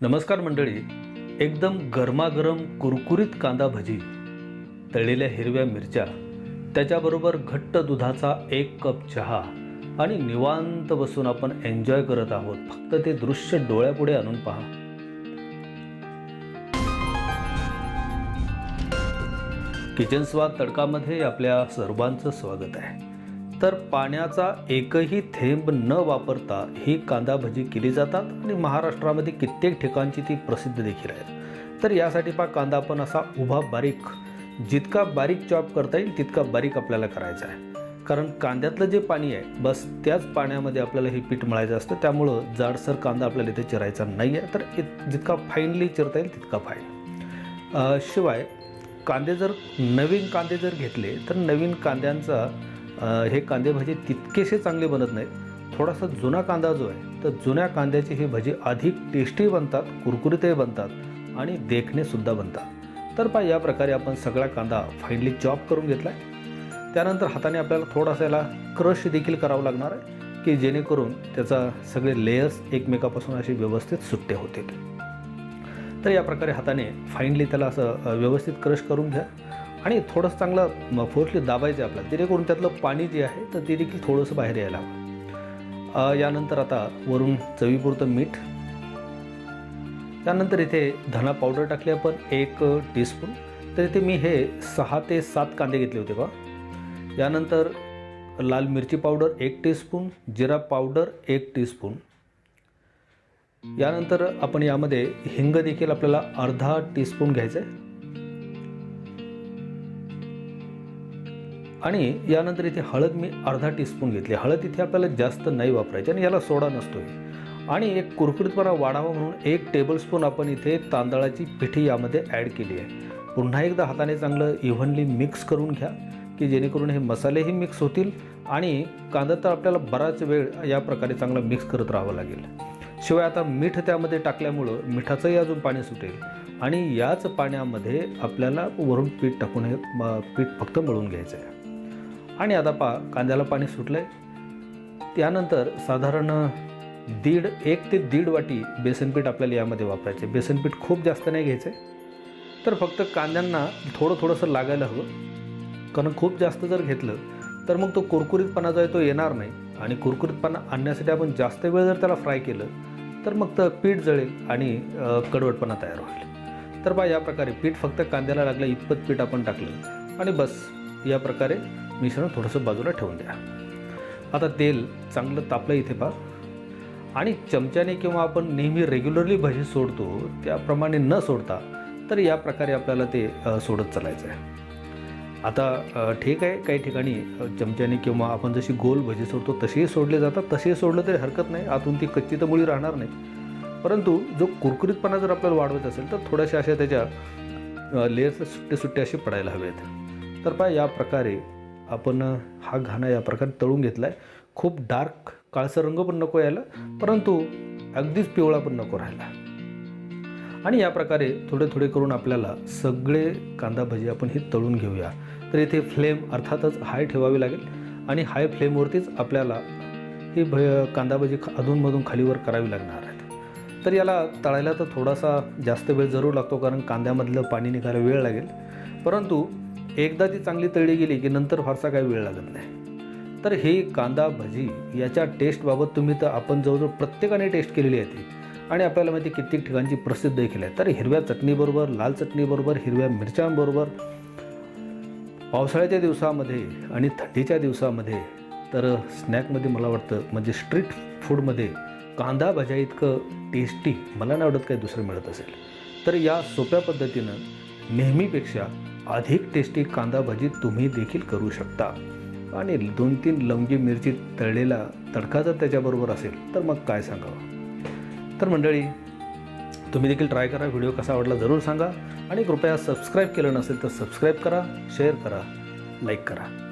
नमस्कार मंडळी. एकदम गरमागरम कुरकुरीत कांदा भजी तळलेल्या हिरव्या मिरच्या त्याच्याबरोबर घट्ट दुधाचा एक कप चहा आणि निवांत बसून आपण एन्जॉय करत आहोत. फक्त ते दृश्य डोळ्यापुढे आणून पहा. किचन स्वाद तडकामध्ये आपल्या सर्वांचं स्वागत आहे. तर पाण्याचा एकही थेंब न वापरता ही कांदा भजी केली जातात आणि महाराष्ट्रामध्ये कित्येक ठिकाणची ती प्रसिद्ध देखील आहेत. तर यासाठी पा कांदा आपण असा उभा बारीक जितका बारीक चॉप करता येईल तितका बारीक आपल्याला करायचा आहे. कारण कांद्यातलं जे पाणी आहे बस त्याच पाण्यामध्ये आपल्याला हे पीठ मळायचं असतं. त्यामुळं जाडसर कांदा आपल्याला इथे चिरायचा नाही आहे तर जितका फाईनली चिरता येईल तितका फाईन शिवाय कांदे जर नवीन कांदे जर घेतले तर नवीन कांद्यांचा हे कांदे भजी तितकेसे चांगले बनत नाहीत. थोडासा जुना कांदा जो आहे तर जुन्या कांद्याची ही भजी अधिक टेस्टी बनतात कुरकुरीतही बनतात आणि देखणेसुद्धा बनतात. तर पा या प्रकारे आपण सगळा कांदा फाईनली चॉप करून घेतला आहे त्यानंतर हाताने आपल्याला थोडासा याला क्रश देखील करावं लागणार आहे की जेणेकरून त्याचा सगळे लेयर्स एकमेकापासून असे व्यवस्थित सुट्टे होतील. तर या प्रकारे हाताने फाईनली त्याला असं व्यवस्थित क्रश करून घ्या. आणि थोडंसं चांगलं फोर्सली दाबायचं आहे आपल्याला. जेणेकरून त्यातलं पाणी जे आहे तर ते देखील थोडंसं बाहेर यायला हवं. यानंतर आता वरून चवीपुरतं मीठ. त्यानंतर इथे धना पावडर टाकली आपण एक टीस्पून. तर इथे मी हे सहा ते सात कांदे घेतले होते बा. यानंतर लाल मिरची पावडर एक टीस्पून. जिरा पावडर एक टीस्पून. यानंतर आपण यामध्ये हिंग देखील आपल्याला अर्धा टीस्पून घ्यायचं आहे आणि यानंतर इथे हळद मी अर्धा टीस्पून घेतली. हळद इथे आपल्याला जास्त नाही वापरायची आणि याला सोडा नसतो आणि एक कुरकुरीतपणा वाढावा म्हणून एक टेबलस्पून आपण इथे तांदळाची पिठी यामध्ये ॲड केली आहे. पुन्हा एकदा हाताने चांगलं इव्हनली मिक्स करून घ्या की जेणेकरून हे मसालेही मिक्स होतील आणि कांदा तर आपल्याला बराच वेळ या प्रकारे चांगला मिक्स करत राहावं लागेल. शिवाय आता मीठ त्यामध्ये टाकल्यामुळं मिठाचंही अजून पाणी सुटेल आणि याच पाण्यामध्ये आपल्याला वरून पीठ टाकून हे पीठ फक्त मळून घ्यायचं आहे आणि आता पा कांद्याला पाणी सुटलं आहे त्यानंतर साधारण दीड एक ते दीड वाटी बेसनपीठ आपल्याला यामध्ये वापरायचे बेसनपीठ खूप जास्त नाही घ्यायचं आहे तर फक्त कांद्यांना थोडं थोडंसं लागायला हवं. कारण खूप जास्त जर घेतलं तर मग तो कुरकुरीतपणा जो आहे तो येणार नाही. आणि कुरकुरीतपणा आणण्यासाठी आपण जास्त वेळ जर त्याला फ्राय केलं तर मग तर पीठ जळेल आणि कडवटपणा तयार होईल. तर बा या प्रकारे पीठ फक्त कांद्याला लागलं इतपत पीठ आपण टाकलं. आणि बस. या प्रकारे मिश्रण थोडंसं बाजूला ठेवून द्या. आता तेल चांगलं तापलं इथे पहा. आणि चमच्याने किंवा आपण नेहमी रेग्युलरली भजी सोडतो त्याप्रमाणे न सोडता तर या प्रकारे आपल्याला ते सोडत चालायचं आहे आता ठीक आहे काही ठिकाणी चमच्याने किंवा आपण जशी गोल भजी सोडतो तसेही सोडले जातात. तसेही सोडलं तरी हरकत नाही. आतून ती कच्ची तर मुळी राहणार नाही. परंतु जो कुरकुरीतपणा जर आपल्याला वाढवत असेल तर थोड्याशा अशा त्याच्या लेअर्स सुट्टे सुट्टे असे पडायला हवेत. तर पहा या प्रकारे आपण हा घाणा या प्रकारे तळून घेतला आहे खूप डार्क काळसा रंग पण नको यायला परंतु अगदीच पिवळा पण नको राहायला. आणि या प्रकारे थोडे थोडे करून आपल्याला सगळे कांदा भजी आपण ही तळून घेऊया. तर इथे फ्लेम अर्थातच हाय ठेवावी लागेल आणि हाय फ्लेमवरतीच आपल्याला ही भ कांदा भजी अधूनमधून खालीवर करावी लागणार आहेत. तर याला तळायला तर थोडासा जास्त वेळ जरूर लागतो कारण कांद्यामधलं पाणी निघायला वेळ लागेल. परंतु एकदा ती चांगली तळली गेली की नंतर फारसा काही वेळ लागत नाही. तर हे कांदा भजी याच्या टेस्टबाबत तुम्ही तर आपण जवळजवळ प्रत्येकाने टेस्ट केलेली आहे ती. आणि आपल्याला माहिती कित्येक ठिकाणची प्रसिद्ध देखील आहे. तर हिरव्या चटणीबरोबर लाल चटणीबरोबर हिरव्या मिरच्यांबरोबर पावसाळ्याच्या दिवसामध्ये आणि थंडीच्या दिवसामध्ये तर स्नॅकमध्ये मला वाटतं म्हणजे स्ट्रीट फूडमध्ये कांदा भज्या इतकं टेस्टी मला नाही आवडत काही दुसरं मिळत असेल. तर या सोप्या पद्धतीनं नेहमीपेक्षा अधिक टेस्टी कांदा भजी तुम्ही देखील करू शकता. आणि दोन तीन लवंगी मिरची तळलेला तडका जर त्याच्याबरोबर असेल तर मग काय सांगावं? तर मंडळी तुम्ही देखील ट्राय करा. व्हिडिओ कसा आवडला जरूर सांगा. आणि कृपया सबस्क्राईब केलं नसेल तर सबस्क्राईब करा शेअर करा लाईक करा.